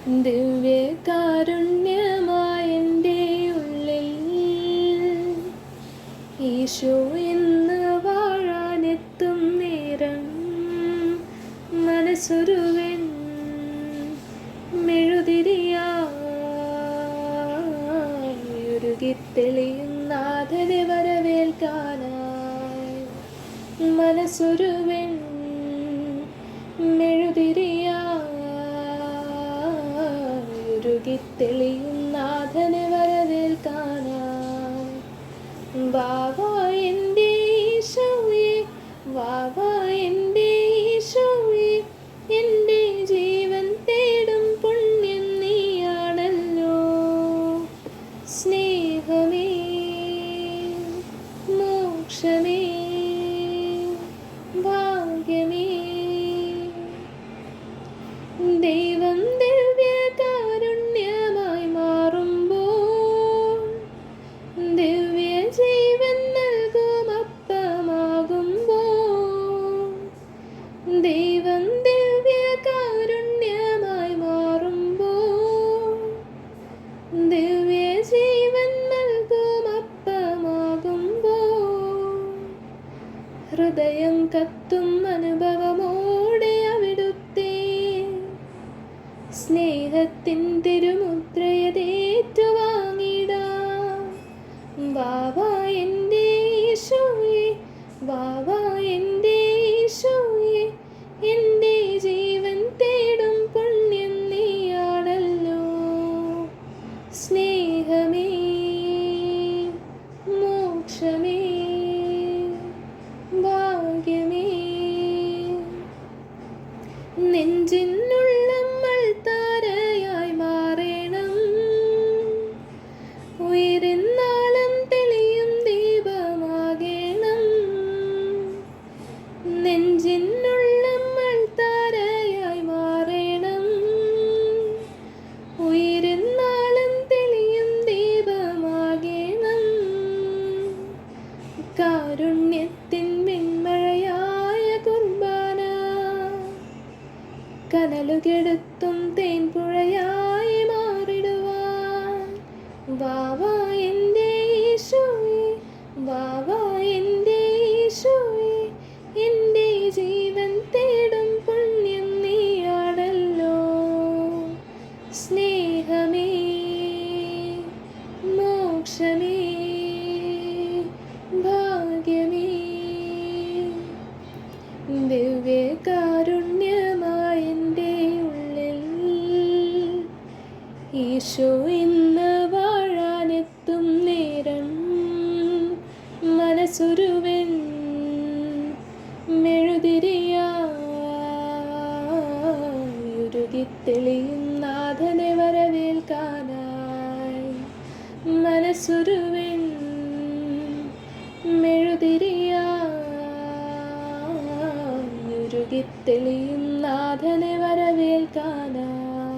ദിവ്യകാരുണ്യമായ എന്റെ ഉള്ളിൽ ഈശോ എന്ന് വാഴാനെത്തും നേരം മനസ്സൊരുവൻ മെഴുതിരിയുരുകിത്തെളിയും നാഥനെ വരവേൽക്കാനായി മനസ്സൊരുവൻ മെഴുതിരിയുരുകിത്തെളിയും നാഥനെ ഹൃദയം കത്തും അനുഭവമോടെ അവിടുത്തെ സ്നേഹത്തിൻ തിരുമുദ്രയതേറ്റുവാങ്ങിടാം. വാവാ എന്റെ ഈശോയെ വാവാ நெஞ்சின் കനലുകെടുത്തും തേൻപുഴയായി മാറിടുവാൻ. വാവ എന്റെ ഈശോയെ വാവ എന്റെ ഈശോയെ എന്റെ ജീവൻ തേടും പുണ്യം നീയാണല്ലോ. സ്നേഹമേ മോക്ഷമേ ഭാഗ്യമേ. ദിവ്യകാരുണ്യമായ ഈശോ ഇന്ന് വാഴാനെത്തും നേരം മനസ്സുരുവൻ മെഴുതിരിയുരുകിത്തെളിയും നാഥനെ വരവേൽക്കാനായി. മനസ്സുരുവൻ മെഴുതിരിയുരുകിത്തെളിയും നാഥനെ വരവേൽക്കാനായി.